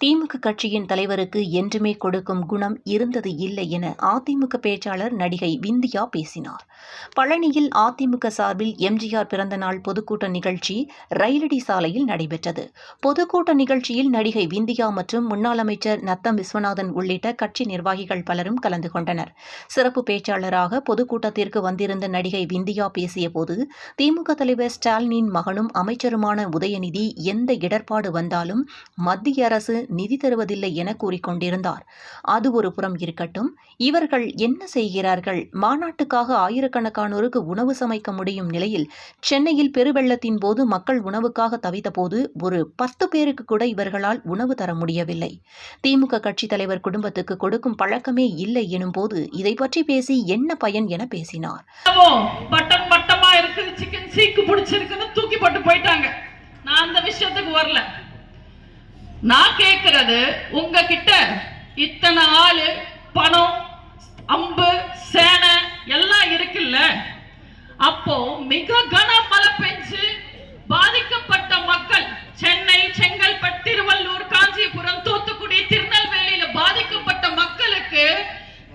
திமுக கட்சியின் தலைவருக்கு என்றுமே கொடுக்கும் குணம் இருந்தது இல்லை என அதிமுக பேச்சாளர் நடிகை விந்தியா பேசினார். பழனியில் அதிமுக சார்பில் எம்ஜிஆர் பிறந்தநாள் பொதுக்கூட்ட நிகழ்ச்சி ரயிலடி சாலையில் நடைபெற்றது. பொதுக்கூட்ட நிகழ்ச்சியில் நடிகை விந்தியா மற்றும் முன்னாள் அமைச்சர் நத்தம் விஸ்வநாதன் உள்ளிட்ட கட்சி நிர்வாகிகள் பலரும் கலந்து கொண்டனர். சிறப்பு பேச்சாளராக பொதுக்கூட்டத்திற்கு வந்திருந்த நடிகை விந்தியா பேசியபோது திமுக தலைவர் ஸ்டாலினின் மகனும் அமைச்சருமான உதயநிதி எந்த இடர்பாடு வந்தாலும் மத்திய அரசு நிதி தருவதில்லை என கூறிக்கொண்டிருந்தார். அது ஒரு புறம் இருக்கட்டும். இவர்கள் என்ன செய்கிறார்கள்? மாநாட்டுக்காக ஆயிரக்கணக்கானோருக்கு உணவு சமைக்க முடியும் நிலையில் சென்னையில் பெருவெள்ளத்தின் போது மக்கள் உணவுக்காக தவித்தபோது ஒரு பத்து பேருக்கு கூட இவர்களால் உணவு தர முடியவில்லை. திமுக கட்சித் தலைவர் குடும்பத்துக்கு கொடுக்கும் பழக்கமே இல்லை எனும் போது இதை பற்றி பேசி என்ன பயன் என பேசினார். பட்டம் பட்டமா இருக்குது சிக்கன் சீக்கு பிடிச்சிருக்குன்னு தூக்கி போட்டு போயிட்டாங்க. நான் அந்த விஷயத்துக்கு வரல. நான் கேட்கறது உங்ககிட்ட இத்தனை ஆளு பணம் அம்பு சேனை எல்லாம் இருக்குல்ல? அப்போ மிக கன மழை பெஞ்சு பாதிக்கப்பட்ட மக்கள் சென்னை செங்கல்பட்டு திருவள்ளூர் காஞ்சிபுரம் தூத்துக்குடி திருநெல்வேலியில பாதிக்கப்பட்ட மக்களுக்கு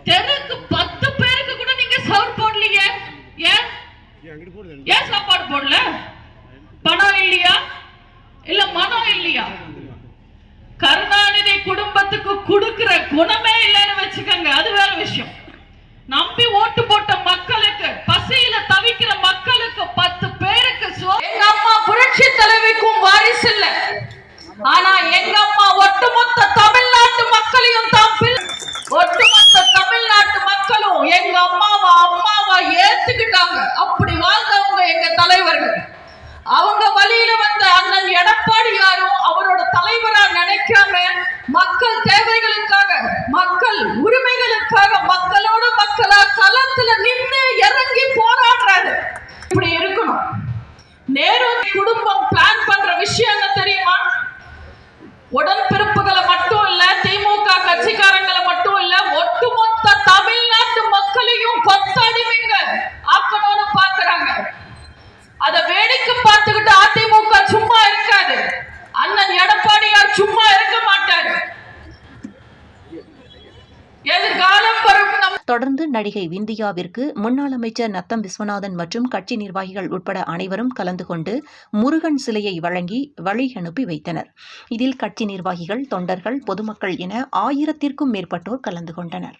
தெருக்கு பத்து பேருக்கு கூட நீங்க சோறு போடலையே? ஏன்? ஏன் சாப்பாடு போடல? பணம் இல்லையா? இல்ல மனம் இல்லையா? கொடுக்கிற குணமே இல்லைன்னு வச்சுக்கோங்க. அது வேற விஷயம். நம்பி ஓட்டு போட்ட மக்களுக்கு பசியில தவிக்கிற மக்களுக்கு பத்து பேருக்கு எங்க அம்மா புரட்சி தலைவிக்கும் வாரிசு இல்ல. ஆனா எங்க நேரு குடும்பம் பிளான் பண்ற விஷயம் என்ன தெரியுமா? உடன்பிறப்புகளை மட்டும் இல்ல திமுக கட்சிக்காரங்களை மட்டும் இல்ல ஒட்டுமொத்த தமிழ்நாட்டு மக்களையும் கொத்தடி தொடர்ந்து நடிகை விந்தியாவிற்கு முன்னாள் அமைச்சர் நத்தம் விஸ்வநாதன் மற்றும் கட்சி நிர்வாகிகள் உட்பட அனைவரும் கலந்து கொண்டு முருகன் சிலையை வழங்கி வழி அனுப்பி வைத்தனர். இதில் கட்சி நிர்வாகிகள் தொண்டர்கள் பொதுமக்கள் என ஆயிரத்திற்கும் மேற்பட்டோர் கலந்து கொண்டனர்.